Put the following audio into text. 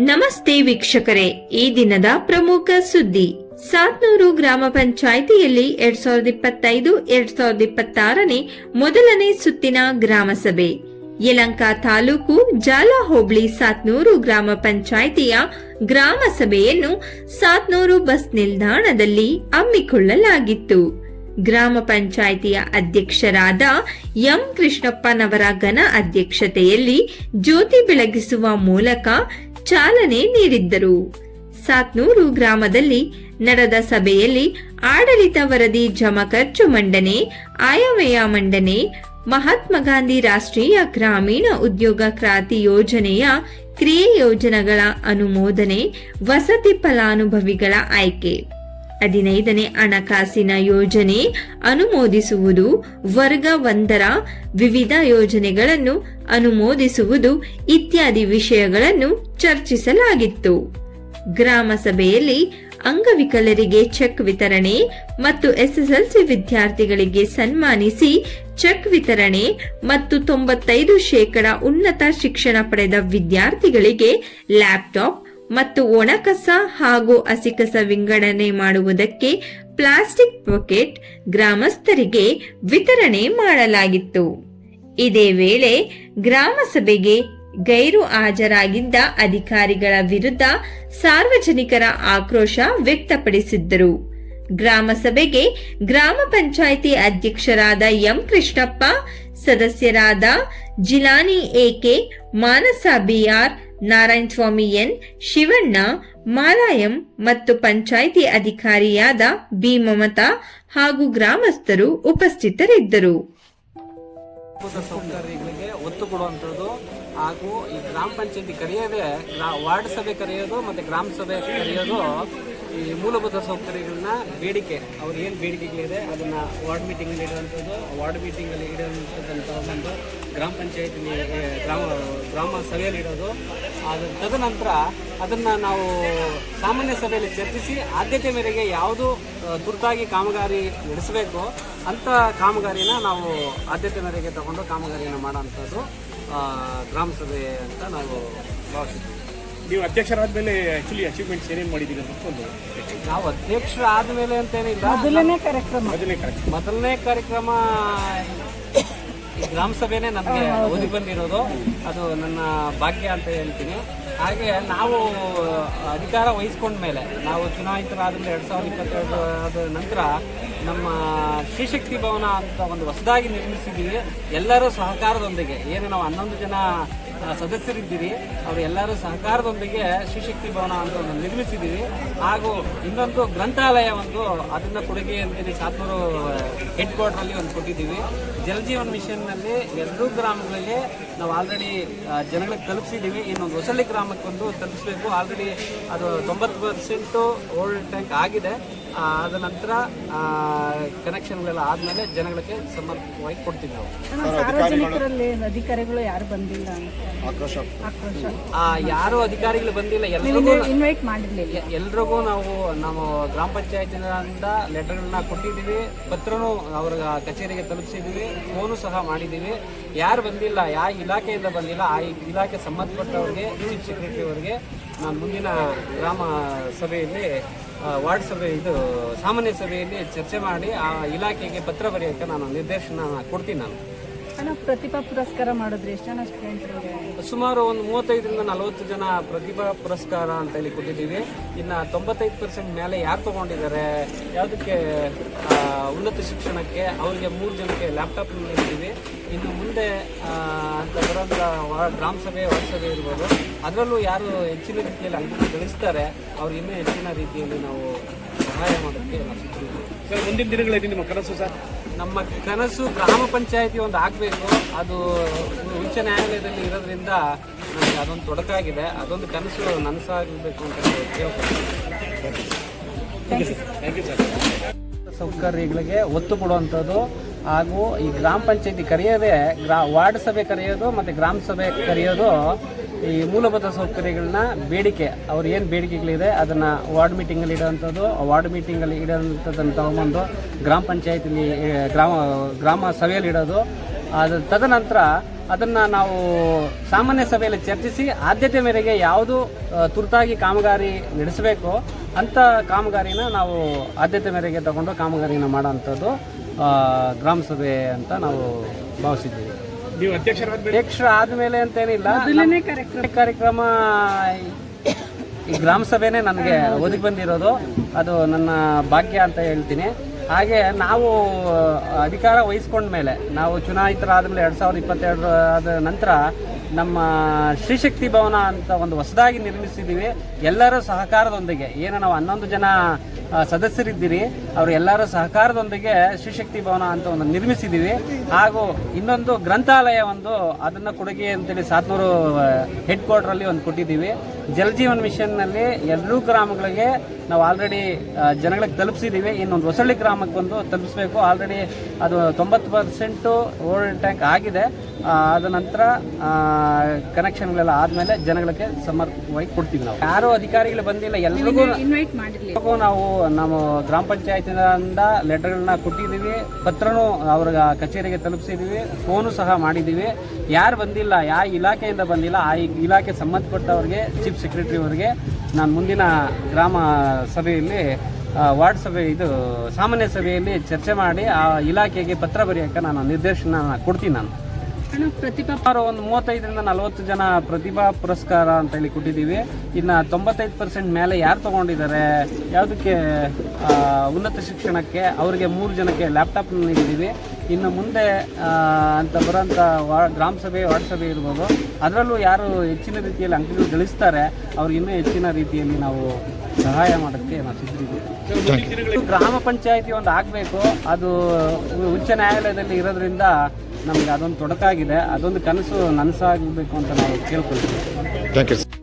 ನಮಸ್ತೆ ವೀಕ್ಷಕರೇ, ಈ ದಿನದ ಪ್ರಮುಖ ಸುದ್ದಿ. ಸಾತ್ನೂರು ಗ್ರಾಮ ಪಂಚಾಯಿತಿಯಲ್ಲಿ ಎರಡ್ ಸಾವಿರದ ಇಪ್ಪತ್ತೈದು, ಎರಡ್ ಸಾವಿರದ ಇಪ್ಪತ್ತಾರನೇ ಮೊದಲನೇ ಸುತ್ತಿನ ಗ್ರಾಮಸಭೆ. ಯಲಂಕ ತಾಲೂಕು ಜಾಲ ಹೋಬಳಿ ಸಾತ್ನೂರು ಗ್ರಾಮ ಪಂಚಾಯಿತಿಯ ಗ್ರಾಮ ಸಭೆಯನ್ನು ಸಾತ್ನೂರು ಬಸ್ ನಿಲ್ದಾಣದಲ್ಲಿ ಹಮ್ಮಿಕೊಳ್ಳಲಾಗಿತ್ತು. ಗ್ರಾಮ ಪಂಚಾಯಿತಿಯ ಅಧ್ಯಕ್ಷರಾದ ಎಂ ಕೃಷ್ಣಪ್ಪನವರ ಘನ ಅಧ್ಯಕ್ಷತೆಯಲ್ಲಿ ಜ್ಯೋತಿ ಬೆಳಗಿಸುವ ಮೂಲಕ ಚಾಲನೆ ನೀಡಿದ್ದರು. ಸಾತ್ನೂರು ಗ್ರಾಮದಲ್ಲಿ ನಡೆದ ಸಭೆಯಲ್ಲಿ ಆಡಳಿತ ವರದಿ ಜಮ ಖರ್ಚು ಮಂಡನೆ, ಆಯವ್ಯಯ ಮಂಡನೆ, ಮಹಾತ್ಮ ಗಾಂಧಿ ರಾಷ್ಟ್ರೀಯ ಗ್ರಾಮೀಣ ಉದ್ಯೋಗ ಕ್ರಾಂತಿ ಯೋಜನೆಯ ಕ್ರಿಯೆ ಯೋಜನೆಗಳ ಅನುಮೋದನೆ, ವಸತಿ ಫಲಾನುಭವಿಗಳ ಆಯ್ಕೆ. ಹದಿನೈದನೇ ಹಣಕಾಸಿನ ಯೋಜನೆ ಅನುಮೋದಿಸುವುದು, ವರ್ಗ ಒಂದರ ವಿವಿಧ ಯೋಜನೆಗಳನ್ನು ಅನುಮೋದಿಸುವುದು ಇತ್ಯಾದಿ ವಿಷಯಗಳನ್ನು ಚರ್ಚಿಸಲಾಗಿತ್ತು. ಗ್ರಾಮ ಸಭೆಯಲ್ಲಿ ಅಂಗವಿಕಲರಿಗೆ ಚೆಕ್ ವಿತರಣೆ ಮತ್ತು ಎಸ್ಎಸ್ಎಲ್ಸಿ ವಿದ್ಯಾರ್ಥಿಗಳಿಗೆ ಸನ್ಮಾನಿಸಿ ಚೆಕ್ ವಿತರಣೆ ಮತ್ತು ತೊಂಬತ್ತೈದು ಶೇಕಡ ಉನ್ನತ ಶಿಕ್ಷಣ ಪಡೆದ ವಿದ್ಯಾರ್ಥಿಗಳಿಗೆ ಲ್ಯಾಪ್ಟಾಪ್ ಮತ್ತು ಒಣಕಸ ಹಾಗೂ ಹಸಿಕಸ ವಿಂಗಡಣೆ ಮಾಡುವುದಕ್ಕೆ ಪ್ಲಾಸ್ಟಿಕ್ ಬಕೆಟ್ ಗ್ರಾಮಸ್ಥರಿಗೆ ವಿತರಣೆ ಮಾಡಲಾಗಿತ್ತು. ಇದೇ ವೇಳೆ ಗ್ರಾಮ ಸಭೆಗೆ ಗೈರು ಹಾಜರಾಗಿದ್ದ ಅಧಿಕಾರಿಗಳ ವಿರುದ್ಧ ಸಾರ್ವಜನಿಕರ ಆಕ್ರೋಶ ವ್ಯಕ್ತಪಡಿಸಿದ್ದರು. ಗ್ರಾಮ ಸಭೆಗೆ ಗ್ರಾಮ ಪಂಚಾಯಿತಿ ಅಧ್ಯಕ್ಷರಾದ ಎಂ ಕೃಷ್ಣಪ್ಪ ಸದಸ್ಯರಾದ Jilani AK, Manasa BR, Narayana Swamy N, Shivanna, Malayam ಮತ್ತು ಪಂಚಾಯಿತಿ ಅಧಿಕಾರಿಯಾದ ಬಿ ಮಮತಾ ಹಾಗೂ ಗ್ರಾಮಸ್ಥರು ಉಪಸ್ಥಿತರಿದ್ದರು. ಮೂಲಭೂತ ಸೌಕರ್ಯಗಳಿಗೆ ಒತ್ತು ಕೊಡುವಂಥದ್ದು. ಹಾಗೂ ಈ ಗ್ರಾಮ ಪಂಚಾಯತಿ ಕರೆಯೋದೇ ವಾರ್ಡ್ ಸಭೆ ಕರೆಯೋದು ಮತ್ತು ಗ್ರಾಮ ಸಭೆ ಕರೆಯೋದು ಈ ಮೂಲಭೂತ ಸೌಕರ್ಯಗಳನ್ನ ಬೇಡಿಕೆ. ಅವ್ರು ಏನು ಬೇಡಿಕೆಗಳಿದೆ ಅದನ್ನು ವಾರ್ಡ್ ಮೀಟಿಂಗಲ್ಲಿ ಇಡುವಂಥದ್ದು, ವಾರ್ಡ್ ಮೀಟಿಂಗಲ್ಲಿ ಇಡುವಂಥದ್ದಂಥ ಒಂದು ಗ್ರಾಮ ಪಂಚಾಯತಿ ಗ್ರಾಮ ಗ್ರಾಮ ಸಭೆಯಲ್ಲಿ ಇಡೋದು ಅದು ತದನಂತರ ಅದನ್ನು ನಾವು ಸಾಮಾನ್ಯ ಸಭೆಯಲ್ಲಿ ಚರ್ಚಿಸಿ ಆದ್ಯತೆ ಮೇರೆಗೆ ಯಾವುದು ತುರ್ತಾಗಿ ಕಾಮಗಾರಿ ನಡೆಸಬೇಕು ಅಂಥ ಕಾಮಗಾರಿನ ನಾವು ಆದ್ಯತೆ ಮೇರೆಗೆ ತಗೊಂಡು ಕಾಮಗಾರಿಯನ್ನು ಮಾಡೋಂಥದ್ದು ಆ, ಗ್ರಾಮ ಸಭೆ ಅಂತ ನಾವು ಭಾವಿಸ್ತೀವಿ ನೀವು ಅಧ್ಯಕ್ಷರಾದ್ಮೇಲೆ ಆಕ್ಚುಲಿ ಅಚೀವ್ಮೆಂಟ್ಸ್ ಏನೇನು ಮಾಡಿದ್ದೀರಿ ಅಂತ ಒಂದು ನಾವು ಅಧ್ಯಕ್ಷರು ಆದಮೇಲೆ ಅಂತೇನಿಲ್ಲ ಮೊದಲನೇ ಕಾರ್ಯಕ್ರಮ. ಮೊದಲನೇ ಕಾರ್ಯಕ್ರಮ ಗ್ರಾಮ ಸಭೆನೇ ನನಗೆ ಓದಿ ಬಂದಿರೋದು. ಅದು ನನ್ನ ಭಾಗ್ಯ ಅಂತ ಹೇಳ್ತೀನಿ. ಹಾಗೆ ನಾವು ಅಧಿಕಾರ ವಹಿಸ್ಕೊಂಡ್ಮೇಲೆ ನಾವು ಚುನಾಯಿತರಾದ್ಮೇಲೆ ಎರಡು ಸಾವಿರದ ಇಪ್ಪತ್ತೆರಡು ಆದ ನಂತರ ನಮ್ಮ ಶ್ರೀಶಕ್ತಿ ಭವನ ಅಂತ ಒಂದು ಹೊಸದಾಗಿ ನಿರ್ಮಿಸಿದ್ದೀವಿ. ಎಲ್ಲರೂ ಸಹಕಾರದೊಂದಿಗೆ. ಏನು ನಾವು ಹನ್ನೊಂದು ಜನ ಸದಸ್ಯರಿದ್ದೀರಿ. ಅವರು ಎಲ್ಲರೂ ಸಹಕಾರದೊಂದಿಗೆ ಶ್ರೀಶಕ್ತಿ ಭವನ ಅಂತ ಒಂದು ನಿರ್ಮಿಸಿದ್ದೀವಿ ಹಾಗೂ ಇನ್ನೊಂದು ಗ್ರಂಥಾಲಯ ಒಂದು ಅದನ್ನ ಕೊಡುಗೆ ಅಂತೇಳಿ ಸಾತ್ನೂರು ಹೆಡ್ ಕ್ವಾರ್ಟರ್ನಲ್ಲಿ ಒಂದು ಕೊಟ್ಟಿದ್ದೀವಿ. ಜಲಜೀವನ್ ಮಿಷನ್ನಲ್ಲಿ ಎರಡೂ ಗ್ರಾಮಗಳಿಗೆ ನಾವು ಆಲ್ರೆಡಿ ಜನಗಳಿಗೆ ತಲುಪಿಸಿದ್ದೀವಿ. ಇನ್ನೊಂದು ಹೊಸಳ್ಳಿ ಗ್ರಾಮಕ್ಕೊಂದು ತಲುಪಿಸಬೇಕು. ಆಲ್ರೆಡಿ ಅದು ತೊಂಬತ್ತು ಪರ್ಸೆಂಟು ಓಲ್ಡ್ ಟ್ಯಾಂಕ್ ಆಗಿದೆ. ಅದ ನಂತರ ಕನೆಕ್ಷನ್ಗಳೆಲ್ಲ ಆದಮೇಲೆ ಜನಗಳಿಗೆ ಸಮರ್ಪಕವಾಗಿ ಕೊಡ್ತೀವಿ ನಾವು. ಸಾರ್ವಜನಿಕರಲ್ಲಿ ಅಧಿಕಾರಿಗಳು ಯಾರು ಬಂದಿಲ್ಲ ಅಂತ? ಆಕ್ರೋಶ. ಆ, ಯಾರು ಅಧಿಕಾರಿಗಳು ಬಂದಿಲ್ಲ. ಎಲ್ಲರಿಗೂ ಇನ್ವೈಟ್ ಮಾಡಿರ್ಲಿಲ್ಲ. ಎಲ್ರಿಗೂ ನಾವು ನಾವು ಗ್ರಾಮ ಪಂಚಾಯತಿನಿಂದ ಲೆಟರ್ಗಳನ್ನ ಕೊಟ್ಟಿದ್ದೀವಿ. ಪತ್ರನೂ ಅವ್ರ ಕಚೇರಿಗೆ ತಲುಪಿಸಿದ್ದೀವಿ. ಫೋನು ಸಹ ಮಾಡಿದ್ದೀವಿ. ಯಾರು ಬಂದಿಲ್ಲ ಯಾವ ಇಲಾಖೆಯಿಂದ ಬಂದಿಲ್ಲ ಆ ಇಲಾಖೆ ಸಂಬಂಧಪಟ್ಟವ್ರಿಗೆ ಚೀಫ್ ಸೆಕ್ರೆಟರಿ ಅವರಿಗೆ. ಮುಂದಿನ ಗ್ರಾಮ ಸಭೆಯಲ್ಲಿ ವಾರ್ಡ್ ಸಭೆ ಇದು ಸಾಮಾನ್ಯ ಸಭೆಯಲ್ಲಿ ಚರ್ಚೆ ಮಾಡಿ ಆ ಇಲಾಖೆಗೆ ಪತ್ರ ಬರೆಯೋಕ್ಕೆ ನಾನು ನಿರ್ದೇಶನ ಕೊಡ್ತೀನಿ ನಾನು. ಪ್ರತಿಭಾ ಪುರಸ್ಕಾರ ಮಾಡಿದ್ರಿ ಎಷ್ಟು ಜನ ಸ್ಟೂಡೆಂಟ್ರಿಗೆ ಸುಮಾರು ಒಂದು ಮೂವತ್ತೈದರಿಂದ ನಲವತ್ತು ಜನ ಪ್ರತಿಭಾ ಪುರಸ್ಕಾರ ಅಂತ ಹೇಳಿ ಕೊಟ್ಟಿದ್ದೀವಿ. ಇನ್ನು ತೊಂಬತ್ತೈದು ಪರ್ಸೆಂಟ್ ಮೇಲೆ ಯಾರು ತಗೊಂಡಿದ್ದಾರೆ, ಯಾವುದಕ್ಕೆ ಉನ್ನತ ಶಿಕ್ಷಣಕ್ಕೆ ಅವರಿಗೆ ಮೂರು ಜನಕ್ಕೆ ಲ್ಯಾಪ್ಟಾಪ್ ನೀಡಿದ್ದೀವಿ ಇನ್ನು ಮುಂದೆ ಅಂತ ಬರೋಂಥ ಗ್ರಾಮ ಸಭೆ ಸಭೆ ಇರ್ಬೋದು. ಅದರಲ್ಲೂ ಯಾರು ಹೆಚ್ಚಿನ ರೀತಿಯಲ್ಲಿ ಅಂಕ ಗಳಿಸ್ತಾರೆ, ಅವ್ರು ಇನ್ನೂ ಹೆಚ್ಚಿನ ರೀತಿಯಲ್ಲಿ ನಾವು ಸಹಾಯ ಮಾಡೋಕ್ಕೆ ಸರ್ ಮುಂದಿನ ದಿನಗಳಲ್ಲಿ ನಿಮ್ಮ ಕನಸು ಸರ್? ನಮ್ಮ ಕನಸು ಗ್ರಾಮ ಪಂಚಾಯತಿ ಒಂದು ಆಗಬೇಕು. ಅದು ಉಚ್ಚ ನ್ಯಾಯಾಲಯದಲ್ಲಿ ಇರೋದ್ರಿಂದ ನನಗೆ ಅದೊಂದು ತೊಡಕಾಗಿದೆ. ಅದೊಂದು ಕನಸು ನನಸಾಗಬೇಕು ಅಂತ ಕೇಳ್ತೀನಿ ಥ್ಯಾಂಕ್ ಯು ಸರ್ ಸೌಕರ್ಯಗಳಿಗೆ ಒತ್ತು ಕೊಡುವಂಥದ್ದು ಹಾಗೂ ಈ ಗ್ರಾಮ ಪಂಚಾಯತಿ ಕರೆಯೋದೇ ಗ್ರಾ ವಾರ್ಡ್ ಸಭೆ ಕರೆಯೋದು ಮತ್ತು ಗ್ರಾಮ ಸಭೆ ಕರೆಯೋದು ಈ ಮೂಲಭೂತ ಸೌಕರ್ಯಗಳನ್ನ ಬೇಡಿಕೆ, ಅವ್ರು ಏನು ಬೇಡಿಕೆಗಳಿದೆ ಅದನ್ನು ವಾರ್ಡ್ ಮೀಟಿಂಗಲ್ಲಿ ಇಡೋವಂಥದ್ದು ವಾರ್ಡ್ ಮೀಟಿಂಗಲ್ಲಿ ಇಡೋವಂಥದ್ದನ್ನು ತಗೊಂಬಂದು ಗ್ರಾಮ ಪಂಚಾಯತಿಲಿ ಗ್ರಾಮ ಗ್ರಾಮ ಸಭೆಯಲ್ಲಿ ಇಡೋದು. ಅದು ತದನಂತರ ಅದನ್ನು ನಾವು ಸಾಮಾನ್ಯ ಸಭೆಯಲ್ಲಿ ಚರ್ಚಿಸಿ ಆದ್ಯತೆ ಮೇರೆಗೆ ಯಾವುದು ತುರ್ತಾಗಿ ಕಾಮಗಾರಿ ನಡೆಸಬೇಕು ಅಂಥ ಕಾಮಗಾರಿನ ನಾವು ಆದ್ಯತೆ ಮೇರೆಗೆ ತಗೊಂಡು ಕಾಮಗಾರಿನ ಮಾಡೋವಂಥದ್ದು ಗ್ರಾಮ ಸಭೆ ಅಂತ ನಾವು ಭಾವಿಸಿದ್ದೀವಿ. ಅಧ್ಯಕ್ಷರ ಆದಮೇಲೆ ಅಂತೇನಿಲ್ಲ. ಕಾರ್ಯಕ್ರಮ. ಕಾರ್ಯಕ್ರಮ ಈ ಗ್ರಾಮ ಸಭೆನೇ ನನಗೆ ಒದಗಿ ಬಂದಿರೋದು. ಅದು ನನ್ನ ಭಾಗ್ಯ ಅಂತ ಹೇಳ್ತೀನಿ. ಹಾಗೆ ನಾವು ಅಧಿಕಾರ ವಹಿಸ್ಕೊಂಡ್ಮೇಲೆ ನಾವು ಚುನಾಯಿತರಾದ್ಮೇಲೆ ಎರಡು ಸಾವಿರದ ಇಪ್ಪತ್ತೆರಡರ ಆದ ನಂತರ ನಮ್ಮ ಶ್ರೀಶಕ್ತಿ ಭವನ ಅಂತ ಒಂದು ಹೊಸದಾಗಿ ನಿರ್ಮಿಸಿದ್ದೀವಿ. ಎಲ್ಲರ ಸಹಕಾರದೊಂದಿಗೆ. ಏನು ನಾವು ಹನ್ನೊಂದು ಜನ ಸದಸ್ಯರಿದ್ದೀರಿ. ಅವರು ಎಲ್ಲರ ಸಹಕಾರದೊಂದಿಗೆ ಶ್ರೀಶಕ್ತಿ ಭವನ ಅಂತ ಒಂದು ನಿರ್ಮಿಸಿದ್ದೀವಿ. ಹಾಗೂ ಇನ್ನೊಂದು ಗ್ರಂಥಾಲಯ ಒಂದು, ಅದನ್ನು ಕೊಡುಗೆ ಅಂತೇಳಿ ಸಾತ್ನೂರು ಹೆಡ್ ಕ್ವಾರ್ಟರಲ್ಲಿ ಒಂದು ಕೊಟ್ಟಿದ್ದೀವಿ. ಜಲಜೀವನ್ ಮಿಷನ್ನಲ್ಲಿ ಎರಡೂ ಗ್ರಾಮಗಳಿಗೆ ನಾವು ಆಲ್ರೆಡಿ ಜನಗಳಿಗೆ ತಲುಪಿಸಿದ್ದೀವಿ ಇನ್ನೊಂದು ಹೊಸಳ್ಳಿ ಗ್ರಾಮಕ್ಕೆ ಬಂದು ತಲುಪಿಸ್ಬೇಕು. ಆಲ್ರೆಡಿ ಅದು ತೊಂಬತ್ತು ಪರ್ಸೆಂಟು ಓಲ್ಡ್ ಟ್ಯಾಂಕ್ ಆಗಿದೆ. ಅದ ನಂತರ ಕನೆಕ್ಷನ್ಗಳೆಲ್ಲ ಆದಮೇಲೆ ಜನಗಳಿಗೆ ಸಮರ್ಪಕವಾಗಿ ಕೊಡ್ತೀವಿ ನಾವು. ಯಾರು ಅಧಿಕಾರಿಗಳು ಬಂದಿಲ್ಲ. ಎಲ್ಲರಿಗೂ ಇವಾಗೂ ನಾವು ನಮ್ಮ ಗ್ರಾಮ ಪಂಚಾಯತಿಂದ ಲೆಟರ್ಗಳನ್ನ ಕೊಟ್ಟಿದ್ದೀವಿ. ಪತ್ರನೂ ಅವ್ರ ಕಚೇರಿಗೆ ತಲುಪಿಸಿದ್ದೀವಿ. ಫೋನು ಸಹ ಮಾಡಿದ್ದೀವಿ. ಯಾರು ಬಂದಿಲ್ಲ ಯಾವ ಇಲಾಖೆಯಿಂದ ಬಂದಿಲ್ಲ ಆ ಇಲಾಖೆ ಸಂಬಂಧಪಟ್ಟವ್ರಿಗೆ ಚೀಫ್ ಸೆಕ್ರೆಟರಿ ಅವರಿಗೆ ನಾನು ಮುಂದಿನ ಗ್ರಾಮ ಸಭೆಯಲ್ಲಿ ವಾರ್ಡ್ ಸಭೆ ಇದು ಸಾಮಾನ್ಯ ಸಭೆಯಲ್ಲಿ ಚರ್ಚೆ ಮಾಡಿ ಆ ಇಲಾಖೆಗೆ ಪತ್ರ ಬರೆಯೋಕ್ಕೆ ನಾನು ನಿರ್ದೇಶನ ಕೊಡ್ತೀನಿ ನಾನು. ಪ್ರತಿಭಾ ಒಂದು ಮೂವತ್ತೈದರಿಂದ ನಲವತ್ತು ಜನ ಪ್ರತಿಭಾ ಪುರಸ್ಕಾರ ಅಂತ ಹೇಳಿ ಕೊಟ್ಟಿದ್ದೀವಿ. ಇನ್ನು ತೊಂಬತ್ತೈದು ಪರ್ಸೆಂಟ್ ಮೇಲೆ ಯಾರು ತೊಗೊಂಡಿದ್ದಾರೆ? ಯಾವುದಕ್ಕೆ ಉನ್ನತ ಶಿಕ್ಷಣಕ್ಕೆ ಅವರಿಗೆ ಮೂರು ಜನಕ್ಕೆ ಲ್ಯಾಪ್ಟಾಪ್ ನೀಡಿದ್ದೀವಿ ಇನ್ನು ಮುಂದೆ ಅಂತ ಬರೋಂಥ ವಾ ಗ್ರಾಮ ಸಭೆ ವಾರ್ಡ್ ಸಭೆ ಇರ್ಬೋದು ಅದರಲ್ಲೂ ಯಾರು ಹೆಚ್ಚಿನ ರೀತಿಯಲ್ಲಿ ಅಂಕಗಳು ಗಳಿಸ್ತಾರೆ ಅವ್ರಿಗೆ ಇನ್ನೂ ಹೆಚ್ಚಿನ ರೀತಿಯಲ್ಲಿ ನಾವು ಸಹಾಯ ಮಾಡೋಕ್ಕೆ ನಾವು ಸಿದ್ಧರಿದ್ದೀವಿ. ಗ್ರಾಮ ಪಂಚಾಯಿತಿ ಒಂದು ಆಗಬೇಕು ಅದು ಉಚ್ಚ ನ್ಯಾಯಾಲಯದಲ್ಲಿ ಇರೋದ್ರಿಂದ ನಮಗೆ ಅದೊಂದು ತೊಡಕಾಗಿದೆ ಅದೊಂದು ಕನಸು ನನಸಾಗಬೇಕು ಅಂತ ನಾವು ಕೇಳ್ಕೊಳ್ತೀವಿ.